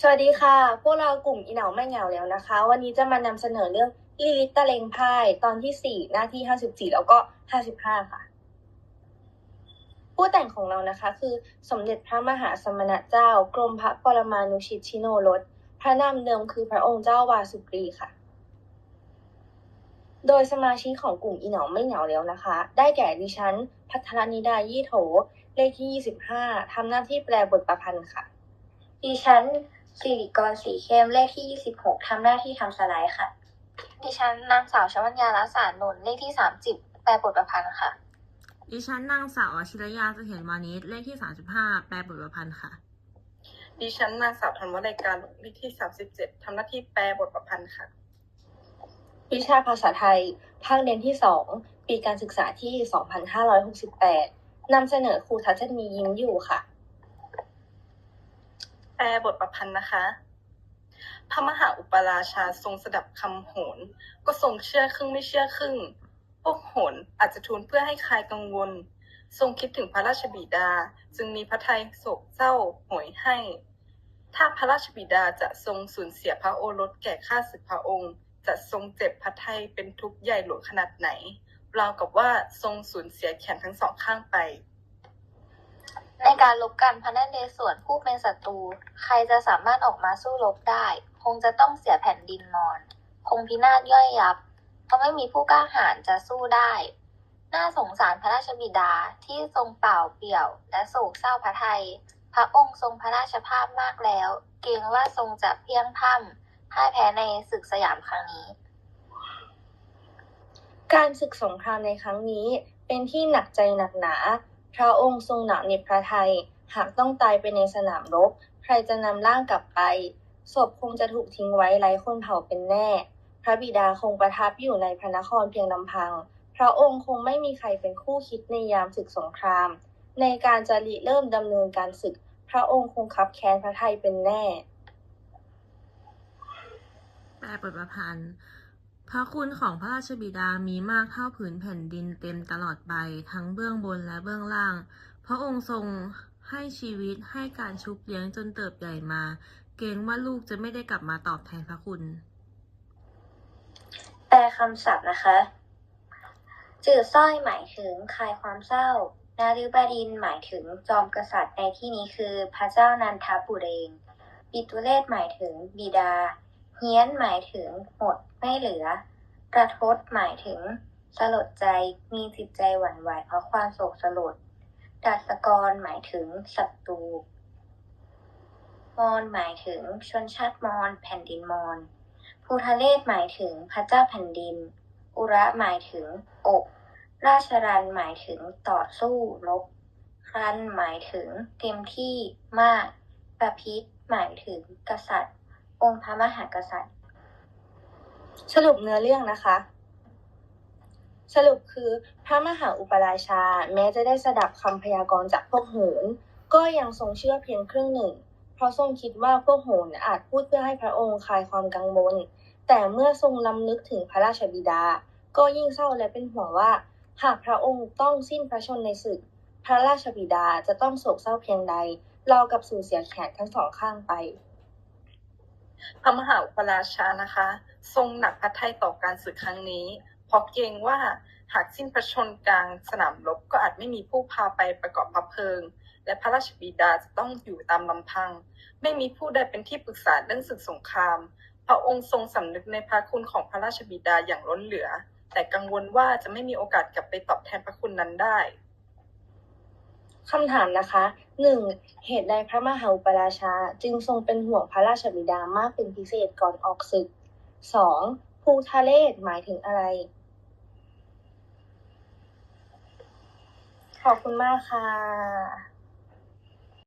สวัสดีค่ะ พวกเรากลุ่มอีเหนาไม่เหงาแล้วนะคะ วันนี้จะมานำเสนอเรื่องลิลิตตะเลงพ่ายตอนที่ 4 หน้าที่ 54 แล้วก็ 55 ค่ะ ผู้แต่งของเรานะคะ คือสมเด็จพระมหาสมณเจ้า กรมพระปรมานุชิตชิโนรสพระนามเดิมคือพระองค์เจ้าวาสุกรีค่ะ โดยสมาชิกของกลุ่มอีเหนาไม่เหงาแล้วนะคะ ได้แก่ดิฉัน พัทรนิดายี่โถเลขที่ 25ทำหน้าที่แปลบทประพันธ์ค่ะ ดิฉัน สิริกรสีเข้มเลขที่ 26 ทำหน้าที่ทำสไลด์ค่ะ ดิฉันนางสาวชวัญญาลักษานนท์เลขที่ 30 แปลบทประพันธ์ค่ะ ดิฉันนางสาววชิรยาเสถียรวานิชเลขที่ 35 แปลบทประพันธ์ค่ะ ดิฉันนางสาวธันวรายการเลขที่ 37ทำหน้าที่แปลบทประพันธ์ค่ะ วิชาภาษาไทย ภาคเรียนที่ 2 ปีการศึกษาที่ 2568นำเสนอครูทัศนียิ้มอยู่ค่ะแป ลบทประพันธ์นะคะ พระมหาอุปราชาทรงสดับคำโหน ก็ทรงเชื่อครึ่งไม่เชื่อครึ่ง พวกโหนอาจจะทูลเพื่อให้คลายกังวล ทรงคิดถึงพระราชบิดา จึงมีพระทัยโศกเศร้าโหยให้ ถ้าพระราชบิดาจะทรงสูญเสียพระโอรสแก่ข้าศึกพระองค์ จะทรงเจ็บพระทัยเป็นทุกข์ใหญ่หลวงขนาดไหนราวกับว่าทรงสูญเสียแขนทั้งสองข้างไป ในการลบกันพระนเรศวรผู้เป็นศัตรู ใครจะสามารถออกมาสู้รบได้ คงจะต้องเสียแผ่นดินมอน คงพินาศย่อยยับ เพราะไม่มีผู้กล้าหาญจะสู้ได้ น่าสงสารพระราชบิดาที่ทรงเปล่าเปี่ยวและโศกเศร้าพระไทย พระองค์ทรงพระราชภาพมากแล้ว เกรงว่าทรงจะเพียงพ่ำพ่ายแพ้ในศึกสยามครั้งนี้การศึกสงครามในครั้งนี้เป็นที่หนักใจหนักหนา พระองค์ทรงหนักในพระทัย หากต้องตายไปในสนามรบ ใครจะนำร่างกลับไป ศพคงจะถูกทิ้งไว้ไร้คนเผาเป็นแน่ พระบิดาคงประทับอยู่ในพระนครเพียงลำพัง พระองค์คงไม่มีใครเป็นคู่คิดในยามศึกสงคราม ในการจะริเริ่มดำเนินการศึก พระองค์คงคับแค้นพระทัยเป็นแน่แปลบทประพันธ์ ระคุณของพระราชบิดามีมากเท่าผืนแผ่นดินเต็มตลอดไป ทั้งเบื้องบนและเบื้องล่าง พระองค์ทรงให้ชีวิตให้การชุบเลี้ยงจนเติบใหญ่มา เกรงว่าลูกจะไม่ได้กลับมาตอบแทนพระคุณ แปลคำศัพท์นะคะ จืดสร้อยหมายถึงคลายความเศร้า นาริบดินหมายถึงจอมกษัตริย์ในที่นี้คือพระเจ้านันทบุเรงปิตุเลศหมายถึงบิดา เฮี้ยนหมายถึงหมดไม่เหลือประทศหมายถึง สลดใจมีจิตใจหวั่นไหวเพราะความโศกสลดดัสกรหมายถึงศัตรูมอญหมายถึงชนชาติมอญแผ่นดินมอญภูทะเลศหมายถึงพระเจ้าแผ่นดิน อุระหมายถึงอก ราชรันหมายถึงต่อสู้รบครันหมายถึงเต็มที่มากประพิษหมายถึงกษัตริย์ องค์พระมหากษัตริย์ สรุปเนื้อเรื่องนะคะ สรุปคือพระมหาอุปราชา แม้จะได้สดับคำพยากรณ์จากพวกโหนก็ยังทรงเชื่อเพียงครึ่งหนึ่ง เพราะทรงคิดว่าพวกโหนอาจพูดเพื่อให้พระองค์คลายความกังวลแต่เมื่อทรงลำลึกถึงพระราชบิดา ก็ยิ่งเศร้าและเป็นห่วงว่า หากพระองค์ต้องสิ้นพระชนในศึก พระราชบิดาจะต้องโศกเศร้าเพียงใด เรากับสูญเสียแขนทั้งสองข้างไป พระมหาอุปราชานะคะ ทรงหนักพระทัยต่อการศึกครั้งนี้เพราะเกรงว่าหากสิ้นพระชนกลางสนามรบก็อาจไม่มีผู้พาไปประกอบพระเพลิง และพระราชบิดาจะต้องอยู่ตามลำพัง ไม่มีผู้ใดเป็นที่ปรึกษาเรื่องศึกสงคราม พระองค์ทรงสำนึกในพระคุณของพระราชบิดาอย่างล้นเหลือ แต่กังวลว่าจะไม่มีโอกาสกลับไปตอบแทนพระคุณนั้นได้ คำถามนะคะ 1. เหตุใดพระมหาอุปราชาจึงทรงเป็นห่วงพระราชบิดามากเป็นพิเศษก่อนออกศึก 2. ภูทะเลศหมายถึงอะไร ขอบคุณมากค่ะ